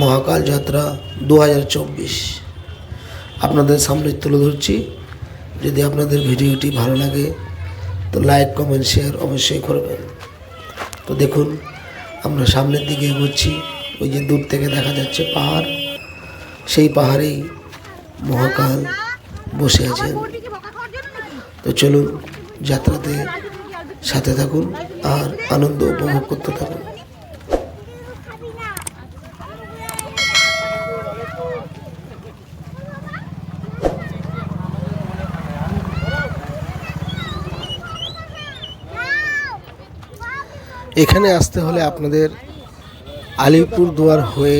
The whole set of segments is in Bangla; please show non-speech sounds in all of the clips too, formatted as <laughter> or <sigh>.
মহাকাল যাত্রা দু হাজার চব্বিশ। আপনাদের সামনে তুলে ধরছি। যদি আপনাদের ভিডিওটি ভালো লাগে, তো লাইক, কমেন্ট, শেয়ার অবশ্যই করবেন। তো দেখুন, আমরা সামনের দিকে এগোচ্ছি। ওই যে দূর থেকে দেখা যাচ্ছে পাহাড়। সেই পাহাড়েই মহাকাল বসে আছেন তো চলুন, যাত্রাতে সাথে থাকুন আর আনন্দ উপভোগ করতে থাকুন। এখানে আসতে হলে আপনাদের আলিপুর দুয়ার হয়ে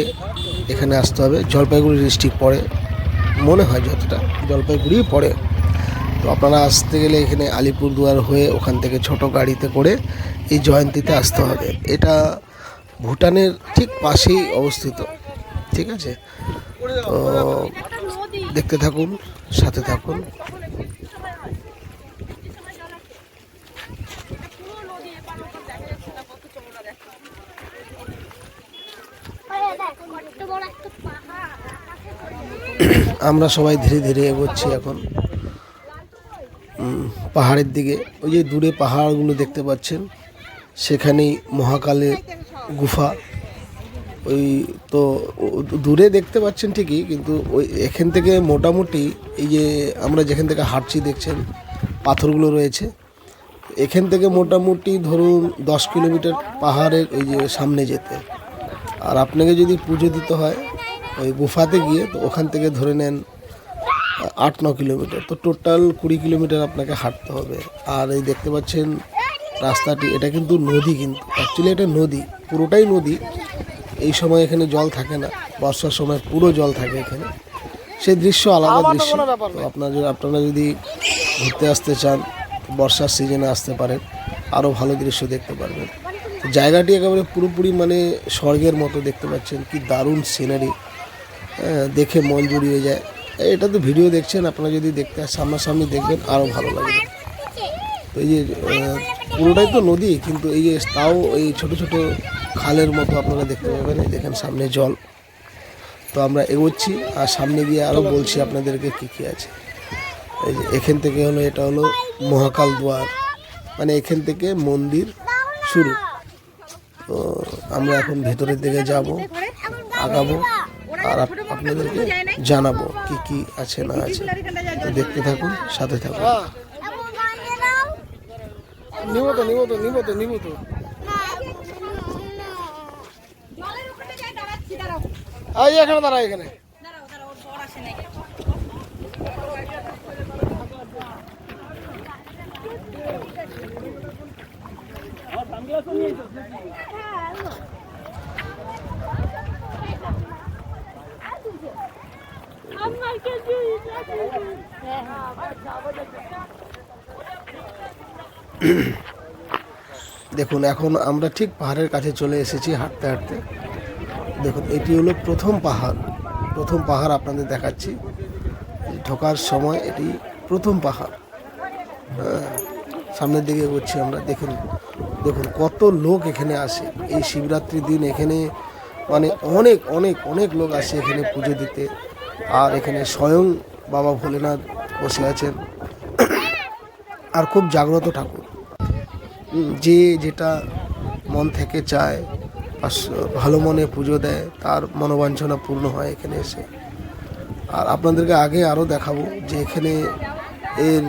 এখানে আসতে হবে। জলপাইগুড়ি ডিস্ট্রিক্ট পড়ে। মনে হয় যতটা জলপাইগুড়ি পড়ে। তো আপনারা আসতে গেলে এখানে আলিপুর দুয়ার হয়ে ওখান থেকে ছোট গাড়িতে করে এই জয়ন্তীতে আসতে হবে। এটা ভুটানের ঠিক পাশেই অবস্থিত। ঠিক আছে? তো দেখতে থাকুন, সাথে থাকুন। <coughs> আমরা সবাই ধীরে ধীরে এগোচ্ছি এখন। পাহাড়ের দিকে, ওই যে দূরে পাহাড়গুলো দেখতে পাচ্ছেন, সেখানেই মহাকালের গুফা। ওই তো দূরে দেখতে পাচ্ছেন ঠিকই, কিন্তু ওই এখান থেকে মোটামুটি এই যে আমরা যেখান থেকে হাঁটছি দেখছেন, পাথরগুলো রয়েছে। এখান থেকে মোটামুটি ধরুন দশ কিলোমিটার পাহাড়ের ওই যে সামনে যেতে। আর আপনাকে যদি পুজো দিতে হয় ওই গুফাতে গিয়ে তো ওখান থেকে ধরে নেন আট ন কিলোমিটার। তো টোটাল কুড়ি কিলোমিটার আপনাকে হাঁটতে হবে। আর এই দেখতে পাচ্ছেন রাস্তাটি এটা কিন্তু নদী কিন্তু। অ্যাকচুয়ালি এটা নদী পুরোটাই নদী। এই সময় এখানে জল থাকে না বর্ষার সময় পুরো জল থাকে এখানে। সেই দৃশ্য আলাদা দৃশ্য। তো আপনার যদি আপনারা যদি ঘুরতে আসতে চান বর্ষার সিজনে আসতে পারেন। আরও ভালো দৃশ্য দেখতে পারবেন। জায়গাটি একেবারে পুরোপুরি মানে স্বর্গের মতো দেখতে পাচ্ছেন। কি দারুণ সিনারি দেখে মন জুড়িয়ে যায়। এটা তো ভিডিও দেখছেন, আপনারা যদি দেখতে সামনাসামনি দেখবেন আরও ভালো লাগবে। তো এই যে পুরোটাই তো নদী, কিন্তু এই যে তাও এই ছোট ছোট খালের মতো আপনারা দেখতে পাবেন। এই দেখেন সামনে জল। তো আমরা এগোচ্ছি, আর সামনে গিয়ে আরও বলছি আপনাদেরকে কী কী আছে। এই যে এখান থেকে হলো, এটা হলো মহাকাল দুয়ার। মানে এখান থেকে মন্দির শুরু। তো আমরা এখন ভেতরের দিকে যাব, আগাবো, আর আপ- আপনাদেরকে জানাব কি কি আছে না আছে। দেখতে থাকুন, সাথে থাকুন। নিব তো নিব তো তো নিব তো এখানে। দেখুন এখন আমরা ঠিক পাহাড়ের কাছে চলে এসেছি হাঁটতে হাঁটতে। দেখুন এটি হলো প্রথম পাহাড়। প্রথম পাহাড় আপনাদের দেখাচ্ছি। ঢোকার সময় এটি প্রথম পাহাড়। হ্যাঁ, সামনের দিকে এগোচ্ছি আমরা। দেখুন দেখুন, কত লোক এখানে আসে। এই শিবরাত্রির দিন এখানে মানে অনেক অনেক অনেক লোক আসে এখানে পুজো দিতে। আর এখানে স্বয়ং বাবা ভোলেনাথ বসে আছেন। আর খুব জাগ্রত ঠাকুর। যে যেটা মন থেকে চায় ভালো মনে পুজো দেয়, তার মনোবাঞ্ছনা পূর্ণ হয় এখানে এসে। আর আপনাদেরকে আগে আরও দেখাবো যে এখানে এর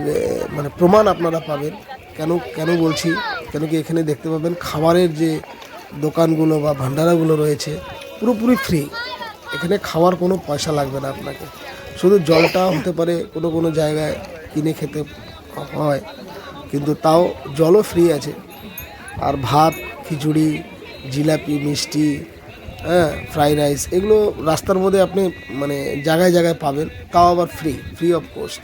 মানে প্রমাণ আপনারা পাবেন। কেন কেন বলছি? কেন কি এখানে দেখতে পাবেন খাবারের যে দোকানগুলো বা ভান্ডারাগুলো রয়েছে, পুরোপুরি ফ্রি এখানে খাওয়ার কোনো পয়সা লাগবে না আপনাকে। শুধু জলটা হতে পারে কোনো কোনো জায়গায় কিনে খেতে হয়, কিন্তু তাও জলও ফ্রি আছে। আর ভাত, খিচুড়ি, জিলাপি, মিষ্টি হ্যাঁ ফ্রাইড রাইস এগুলো রাস্তার মধ্যে আপনি মানে জায়গায় জায়গায় পাবেন, তাও আবার ফ্রি ফ্রি অফ কোস্ট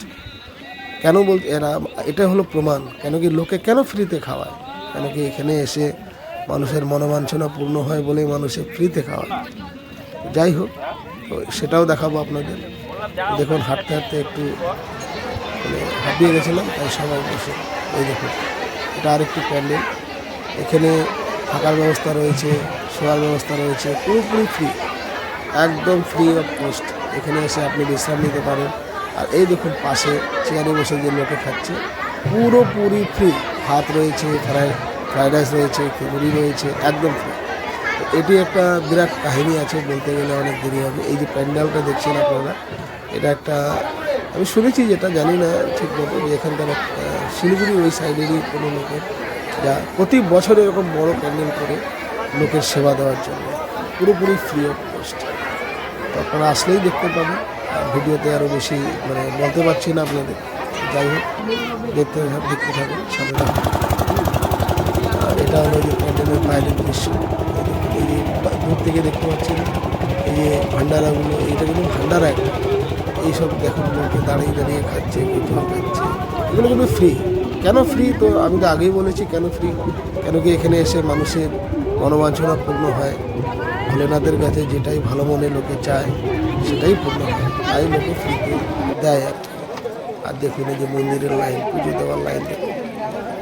কেন বল এরা এটা হলো প্রমাণ। কেন কি লোকে কেন ফ্রিতে খাওয়ায়? কেন কি এখানে এসে মানুষের মনোবাঞ্ছনা পূর্ণ হয় বলেই মানুষের ফ্রিতে খাওয়া যাই হোক, তো সেটাও দেখাবো আপনাদের। দেখুন, হাঁটতে হাঁটতে একটু মানে হাঁপিয়ে গেছিলাম, তাই সবাই বসে। এই দেখুন, এটা আরেকটি প্যান্ডেল। এখানে থাকার ব্যবস্থা রয়েছে, শোয়ার ব্যবস্থা রয়েছে, পুরোপুরি ফ্রি, একদম ফ্রি অফ কস্ট। এখানে এসে আপনি বিশ্রাম নিতে পারেন। আর এই দেখুন, পাশে চেয়ারে বসে যে লোকে খাচ্ছে, পুরোপুরি ফ্রি। ভাত রয়েছে, ফ্রাই, ফ্রাইড রাইস রয়েছে খিচুড়ি রয়েছে, একদম এটি একটা বিরাট কাহিনী আছে, বলতে গেলে অনেক দেরি হবে। এই যে প্যান্ডেলটা দেখছেন আপনারা, এটা একটা, আমি শুনেছি যেটা, জানি না ঠিক মতো যে এখানকার শিলিগুড়ি ওই সাইডেরই কোনো লোকের, যা প্রতি বছর এরকম বড় প্যান্ডেল করে লোকের সেবা দেওয়ার জন্য। পুরোপুরি ফ্রি অফ কস্ট আপনারা আসলেই দেখতে পাবেন ভিডিওতে আরও বেশি মানে বলতে পারছি না আপনাদের। যাই হোক দেখতে দেখতে থাকুন, সামনে আর এটা হলো যে প্যান্ডেলের বাইরের দৃশ্য। এই যে দূর থেকে দেখতে পাচ্ছেন, এই যে ভান্ডারাগুলো এইটা কিন্তু ভান্ডারা একটা। এইসব দেখুন, লোকে দাঁড়িয়ে দাঁড়িয়ে খাচ্ছে কিছু খাচ্ছে। এগুলো কিন্তু ফ্রি কেন ফ্রি তো আমি তো আগেই বলেছি, কেন ফ্রি কেন কি এখানে এসে মানুষের মনোবাঞ্ছনা পূর্ণ হয়? ভোলেনাথের কাছে যেটাই ভালো মনে লোকে চায়, সেটাই পূর্ণ হয়। তাই লোকে ফ্রিতে দেয় আর দেখুন এই যে মন্দিরের লাইন, পুজো দেওয়ার লাইন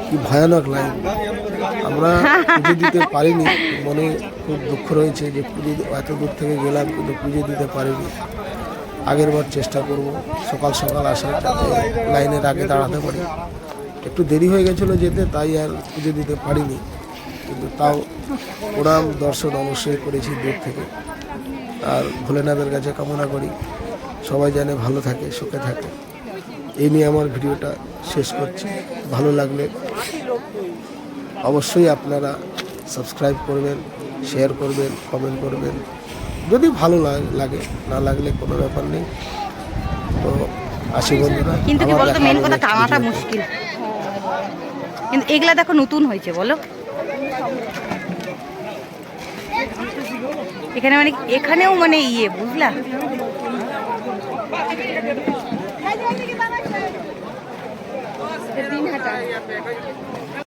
কি ভয়ানক লাইন। আমরা পুজো দিতে পারিনি, মনে খুব দুঃখ রয়েছে যে পুজো এত দূর থেকে গেলাম, কিন্তু পুজো দিতে পারিনি। আগের বার চেষ্টা করব, সকাল সকাল আসার লাইনের আগে দাঁড়াতে পারি। একটু দেরি হয়ে গেছিল যেতে, তাই আর পুজো দিতে পারিনি। কিন্তু তাও প্রণাম, দর্শন অবশ্যই করেছি দূর থেকে। আর ভোলেনাথের কাছে কামনা করি, সবাই জানে ভালো থাকে, সুখে থাকে। এই নিয়ে আমার ভিডিওটা শেষ করছি। ভালো লাগলে অবশ্যই আপনারা সাবস্ক্রাইব করবেন শেয়ার করবেন কমেন্ট করবেন। যদি ভালো লাগে না লাগলে কোনো ব্যাপার নেই। তো আসি বন্ধুরা কিন্তু কি বলতো মেন কথা টানাটা মুশকিল। কিন্তু এগুলা দেখো নতুন হয়েছে বলো। এখানে মানে এখানেও মানে ইয়ে বুঝলা? তিন হাজার